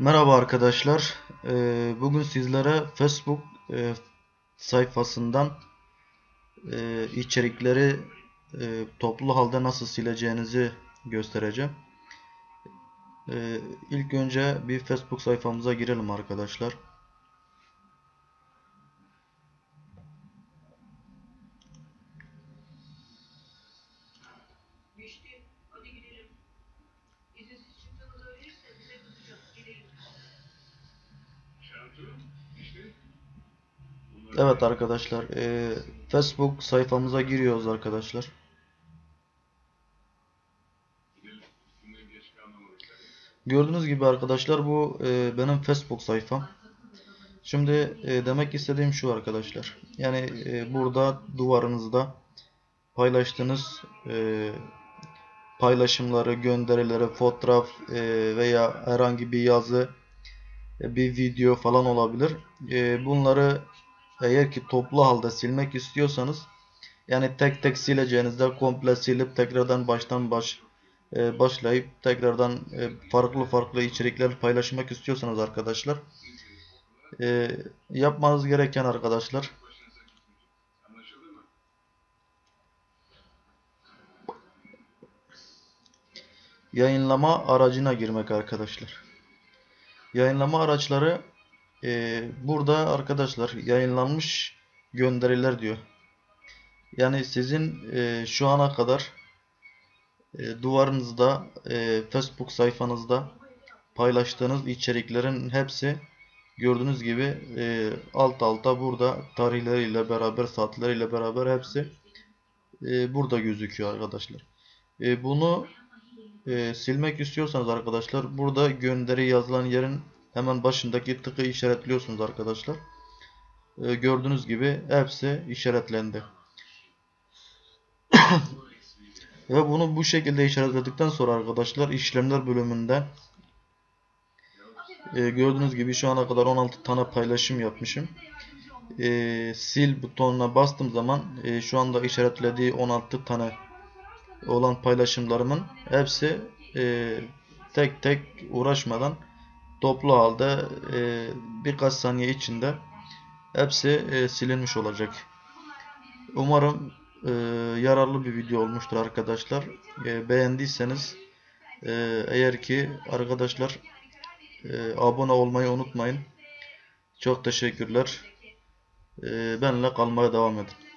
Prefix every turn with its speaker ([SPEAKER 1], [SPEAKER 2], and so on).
[SPEAKER 1] Merhaba arkadaşlar. Ee, Bugün sizlere Facebook e, sayfasından e, içerikleri e, toplu halde nasıl sileceğinizi göstereceğim. İlk önce bir Facebook sayfamıza girelim arkadaşlar.
[SPEAKER 2] Geçti. Hadi gidelim.
[SPEAKER 1] Evet arkadaşlar. e, Facebook sayfamıza giriyoruz arkadaşlar. Gördüğünüz gibi arkadaşlar bu e, benim Facebook sayfam. Şimdi e, demek istediğim şu arkadaşlar. Yani e, burada duvarınızda paylaştığınız e, paylaşımları, gönderileri, fotoğraf e, veya herhangi bir yazı, e, bir video falan olabilir. E, bunları eğer ki toplu halde silmek istiyorsanız yani tek tek sileceğinizde komple silip tekrardan baştan baş e, başlayıp tekrardan e, farklı farklı içerikler paylaşmak istiyorsanız arkadaşlar e, yapmanız gereken arkadaşlar yayınlama aracına girmek arkadaşlar. Yayınlama araçları e, burada arkadaşlar yayınlanmış gönderiler diyor. Yani sizin e, şu ana kadar e, duvarınızda, e, Facebook sayfanızda paylaştığınız içeriklerin hepsi gördüğünüz gibi e, alt alta burada tarihleriyle beraber, saatleriyle beraber hepsi e, burada gözüküyor arkadaşlar. E, bunu e, silmek istiyorsanız arkadaşlar burada gönderi yazılan yerin hemen başındaki tıkı işaretliyorsunuz arkadaşlar. E, gördüğünüz gibi hepsi işaretlendi. Ve bunu bu şekilde işaretledikten sonra arkadaşlar işlemler bölümünde e, gördüğünüz gibi şu ana kadar 16 tane paylaşım yapmışım. E, sil butonuna bastığım zaman e, şu anda işaretlediği 16 tane olan paylaşımlarımın hepsi e, tek tek uğraşmadan toplu halde e, birkaç saniye içinde hepsi e, silinmiş olacak. Umarım e, yararlı bir video olmuştur arkadaşlar. E, beğendiyseniz e, eğer ki arkadaşlar e, abone olmayı unutmayın. Çok teşekkürler. E, benimle kalmaya devam edin.